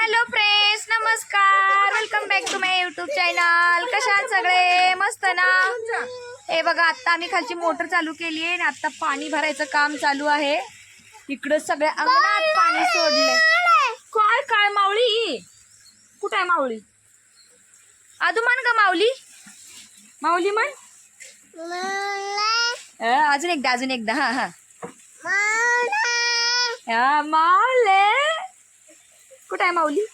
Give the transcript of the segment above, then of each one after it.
Hello friends नमस्कार. Welcome back to my YouTube channel कशा आहात सगळे? मस्त ना? हे बघा आता आम्ही खालची मोटर चालू केली आहे आणि आता पाणी भरायचं काम चालू आहे. इकडं सगळ्या अंगणात पाणी सोडलंय. काय काय माऊली कुठं आहे माऊली आदू मान का माऊली माऊली म्हण अजून एकदा अजून एकदा. हा हा. हा, माऊले कुठं आहे माऊली?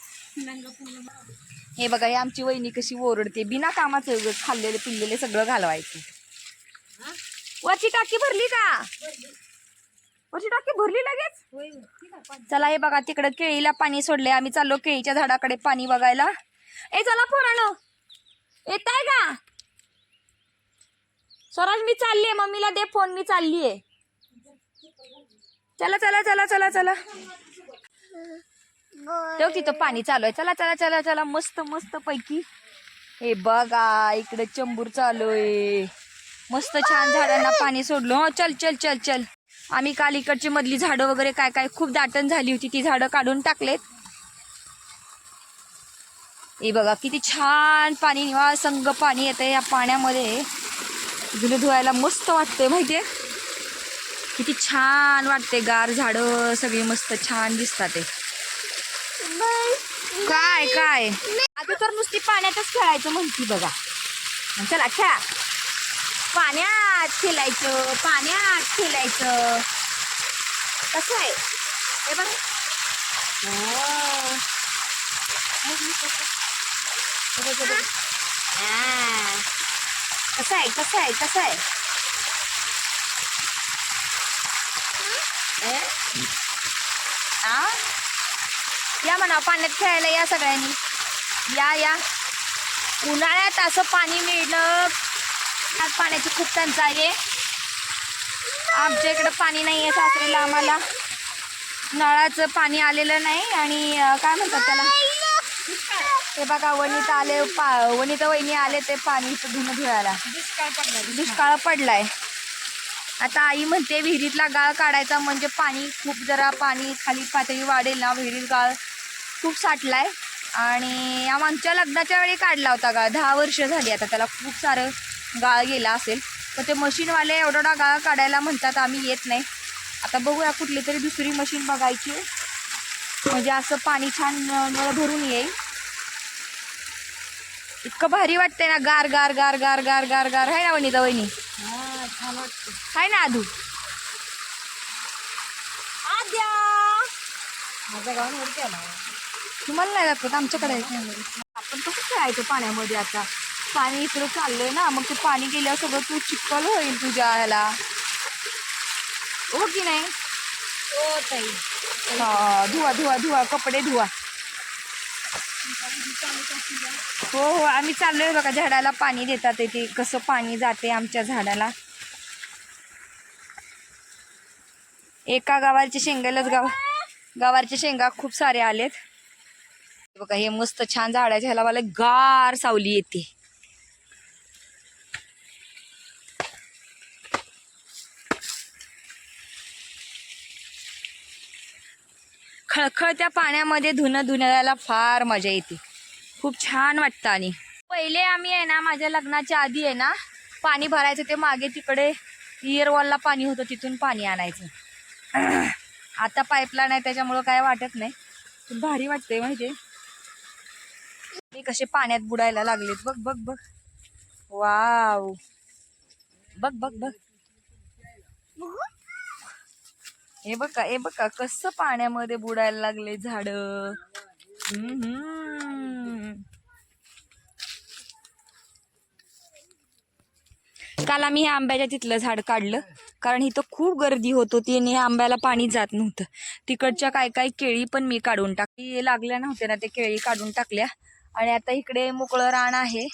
हे बघा हे आमची वहिनी कशी ओरडते. बिना कामाचं उगाच खाल्लेले पिल्लेले सगळं घालवायचं. वरची टाकी भरली का? वरची टाकी भरली लगेच? चला हे बघा तिकडे केळीला पाणी सोडले आम्ही चाललो केळीच्या झाडाकडे पाणी बघायला. ए चला पोरानो. येत आहे का? स्वराज मी चाललीये. मम्मीला दे फोन मी चाललीये. चला चला चला चला चला. तेव्हा तिथं पाणी चालू आहे. चला चला चला चला. मस्त मस्त पैकी. हे बघा इकडे चंबूर चालू आहे. मस्त छान झाडांना पाणी सोडलं. हो चल चल चल चल. आम्ही काल इकडची मधली झाडं वगैरे काय काय खूप दाटण झाली होती. ती झाडं काढून टाकलेत. हे बघा किती छान पाणी निवा संग पाणी येतं या पाण्यामध्ये. धुणं धुवायला मस्त वाटतंय माहितीये? किती छान वाटते गार झाडं सगळी मस्त छान दिसतात ते. काय काय? आता तर नुसती पाण्यातच खेळायचं म्हणती बघा. चला खेळा. पाण्यात खेळायचं पाण्यात खेळायचं. कसं आहे? हे बघ. हो. कसं आहे कसं आहे कसं आहे? या म्हणा पाण्यात खेळायला या सगळ्यांनी. या या. उन्हाळ्यात असं पाणी मिळणं पाण्याची खूप टंचाई आहे. आमच्या इकडं पाणी नाही आहे सासरीला आम्हाला. नळाचं पाणी आलेलं नाही आणि काय म्हणतात त्याला? हे बघा वनिता आले पा वनिता वहिनी आले ते पाणी धुणं धुवायला. दुष्काळ पडलाय. आता आई म्हणते विहिरीतला गाळ काढायचा म्हणजे पाणी खूप जरा पाणी खाली पातळी वाढेल ना विहिरीत गाळ खूप साठलाय. आणि आम- आमच्या लग्नाच्या वेळी काढला होता गाळ दहा वर्ष झाली आता त्याला खूप सारं गाळ गेला असेल. तर ते मशीनवाले एवढा एवढा गाळ काढायला म्हणतात आम्ही येत नाही. आता बघूया कुठली तरी दुसरी मशीन बघायची. म्हणजे असं पाणी छान भरून येईल. इतकं भारी वाटतंय ना गार गार गार गार गार गार गार. आहे ना वनिता वहिनी? हाय ना आदू? आद्या! आला तुम्हाला नाही जातात आमच्याकडे. आपण कसं खेळायचं पाण्यामध्ये आता? पाणी इकडं चाललंय ना मग ते पाणी गेल्यावर सगळं तू चिक्कल होईल तुझ्या ह्याला. हो की नाही? हो ताई. हा धुवा धुवा धुवा कपडे धुवा. हो हो आम्ही चाललोय बघा झाडाला पाणी देतात ते कसं पाणी जाते आमच्या झाडाला. एका गावाचे शेंगालाच गाव गावाचे शेंगा खूप सारे आलेत. बघा हे मस्त छान झाडाच्या ह्याला मला गार सावली येते. खळखळत्या पाण्यामध्ये धुणं धुण्याला फार मजा येते. खूप छान वाटतं आणि. पहिले आम्ही आहे ना माझ्या लग्नाच्या आधी आहे ना पाणी भरायचं ते मागे तिकडे इयरवॉलला पाणी होतं तिथून पाणी आणायचं. आता पाईपलाईन आहे त्याच्यामुळं काय वाटत नाही. भारी वाटतंय माहिती ते कसे पाण्यात बुडायला लागलेत. बघ बघ बघ. वाव. बघ बघ बघ. हे बघा हे बघा कसं पाण्यामध्ये बुडायला लागले झाड. काल आम्ही हे आंब्याच्या तिथलं झाड काढलं कारण इथं खूप गर्दी होत होती आणि आंब्याला पाणी जात नव्हतं. तिकडच्या काय काय केळी पण मी काढून टाकली लागल्या नव्हत्या ना ते केळी काढून टाकल्या. आणि आता इकडे मोकळं रान आहे.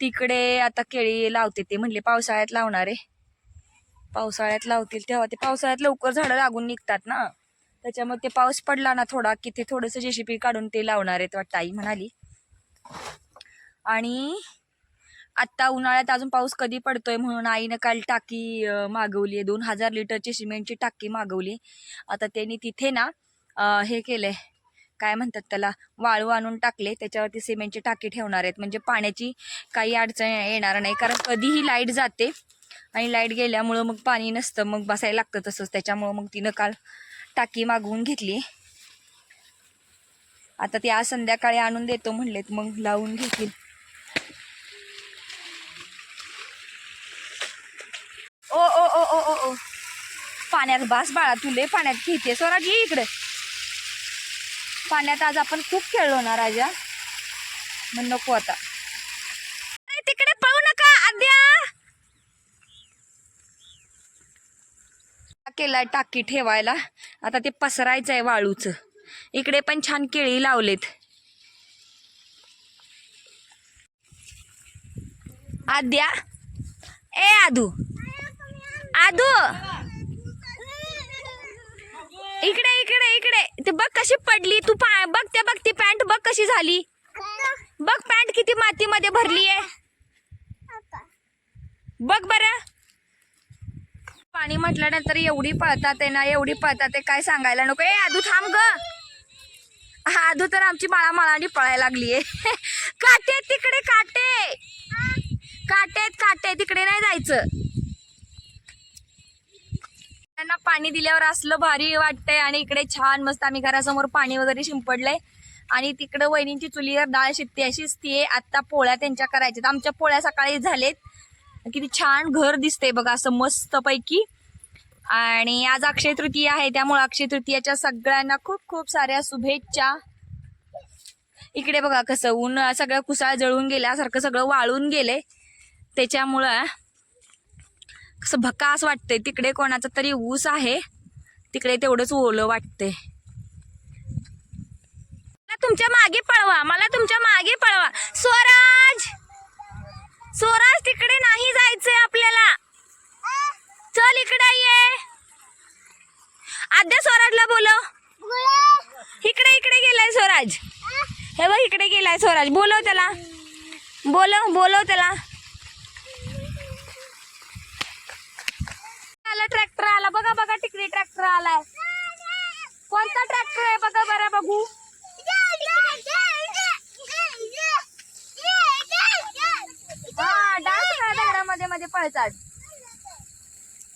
तिकडे आता केळी लावते ते म्हणले पावसाळ्यात लावणार आहे. पावसाळ्यात लावतील तेव्हा ते पावसाळ्यात लवकर झाडं लागून निघतात ना. त्याच्यामुळे ते पाऊस पडला ना थोडा की ते थोडंसं जेसीपी काढून ते लावणार आहेत वाटतं आई म्हणाली. आणि आत्ता उन्हाळ्यात अजून पाऊस कधी पडतोय म्हणून आईनं काल टाकी मागवली आहे. दोन हजार लिटरची सिमेंटची टाकी मागवली. आता त्यांनी तिथे ना हे केलंय. काय म्हणतात त्याला वाळू आणून टाकले त्याच्यावरती सिमेंटचे टाकी ठेवणार आहेत. म्हणजे पाण्याची काही अडचण येणार नाही कारण कधीही लाइट जाते आणि लाइट गेल्यामुळं मग पाणी नसतं मग बसायला लागतं तसंच. त्याच्यामुळं मग तिनं काल टाकी मागवून घेतली. आता ती आज संध्याकाळी आणून देतो म्हणलेत मग लावून घेतील. ओ ओ ओ ओ ओ ओ. पाण्यात बास बाळा तुले पाण्यात घेते स्वराजी हो इकडे. पाण्यात आज आपण खूप खेळलो ना राजा. मग नको आता. तिकडे पळू नका आद्या. केलाय टाकी ठेवायला. आता ते पसरायचं आहे वाळूचं. इकडे पण छान केळी लावलेत. आद्या. ए आदू. आदू. इकडे इकडे. ते बघ कशी पडली. तू पा बघ त्या बघ ती पॅन्ट बघ कशी झाली. बघ पॅन्ट किती मातीमध्ये भरली आहे. बघ बरं. पाणी म्हटल्यानंतर एवढी पळतात आहे ना एवढी पळतात आहे काय सांगायला नको. ए आधू थांब ग. आधू तर आमची माळा माळानी पळायला लागली आहे. काटे आहेत तिकडे काटे. काटे आहेत काटे तिकडे नाही जायचं. त्यांना पाणी दिल्यावर असलं भारी वाटतंय आणि इकडे छान मस्त आम्ही घरासमोर पाणी वगैरे शिंपडलंय. आणि तिकडं वहिनींची चुलीवर डाळ शिजते अशीच ती आता पोळ्या त्यांच्या करायच्यात. आमच्या पोळ्या सकाळी झालेत. किती छान घर दिसते बघा असं मस्त पैकी आणि आज अक्षय तृतीया आहे त्यामुळे अक्षय तृतीयाच्या सगळ्यांना खूप खूप साऱ्या शुभेच्छा. इकडे बघा कसं ऊन सगळं कुसाळ जळून गेल्यासारखं सगळं वाळून गेले त्याच्यामुळं कसं भकास वाटते तिकडे कोणाचा तरी ऊस आहे. तिकडे तेवढंच ओलं वाटते मला तुमच्या मागे पळवा. मला तुमच्या मागे पळवा. स्वराज! स्वराज तिकडे नाही जायचंय आपल्याला. चल इकडे ये. आद्या स्वराजला बोलव. इकडे इकडे गेलाय स्वराज. हे बघ इकडे गेलाय स्वराज. बोलव त्याला. बोलव बोलव त्याला. आला ट्रॅक्टर आला. बघा बघा टिकरी ट्रॅक्टर आलाय. कोणता ट्रॅक्टर आहे बघा बरं बघू. हा डान्स करा दगडामध्ये मध्ये पळतात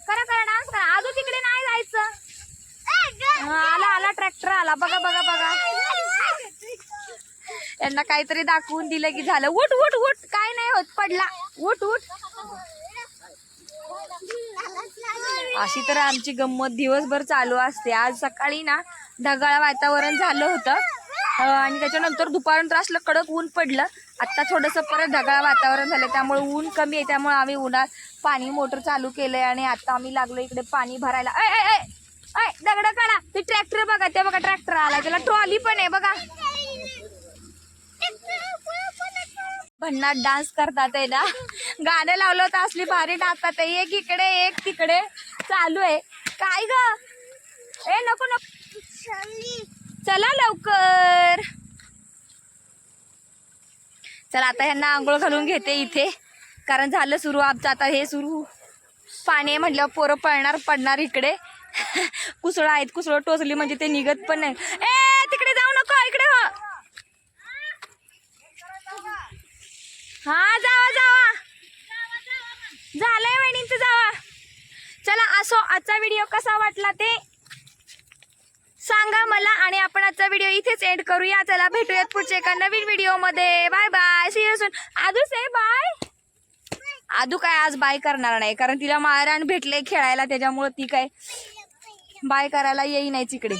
करा करा डान्स करा. अजून तिकडे नाही जायचं. आला आला ट्रॅक्टर आला. बघा बघा बघा. यांना काहीतरी दाखवून दिलं की झालं. उठ उठ उठ. काय नाही होत पडला. उठ उठ. अशी तर आमची गंमत दिवसभर चालू असते. आज सकाळी ना ढगाळ वातावरण झालं होतं. आणि त्याच्यानंतर दुपारनंतर असलं कडक ऊन पडलं. आता थोडंसं परत ढगाळ वातावरण झालं त्यामुळे ऊन कमी आहे. त्यामुळे आम्ही उन्हात पाणी मोटर चालू केलंय आणि आता आम्ही लागलो इकडे पाणी भरायला. ऐ ऐ, ऐ, दगड काढा. ते ट्रॅक्टर बघा. ते बघा ट्रॅक्टर आला. त्याला ट्रॉली पण आहे बघा. भन्नाट डान्स करतात आहे ना. गाणं लावलं तर असली भारी नाचतात आहे. एक इकडे एक तिकडे. चालू आहे. काय ग? ए नको नको. चला लवकर. चला आता ह्यांना आंघोळ घालून घेते इथे. कारण झालं सुरू आमचं आता हे सुरू. पाणी म्हटल्यावर पोरं पळणार पडणार इकडे. कुसळं आहेत कुसळं टोचली म्हणजे ते निघत पण नाही. ए तिकडे जाऊ नको इकडे हो हा जावा जावा. झालंय वहिनींचं जावा. चला असो आजचा व्हिडिओ कसा वाटला ते सांगा मला आणि आपण आजचा व्हिडिओ इथेच एंड करूया. चला भेटूयात पुढच्या एका नवीन व्हिडिओमध्ये. बाय बाय सी असून सून आदू से बाय आदू काय आज बाय करणार नाही कारण तिला माराण भेटले खेळायला त्याच्यामुळे ती काय बाय करायला येई नाही तिकडे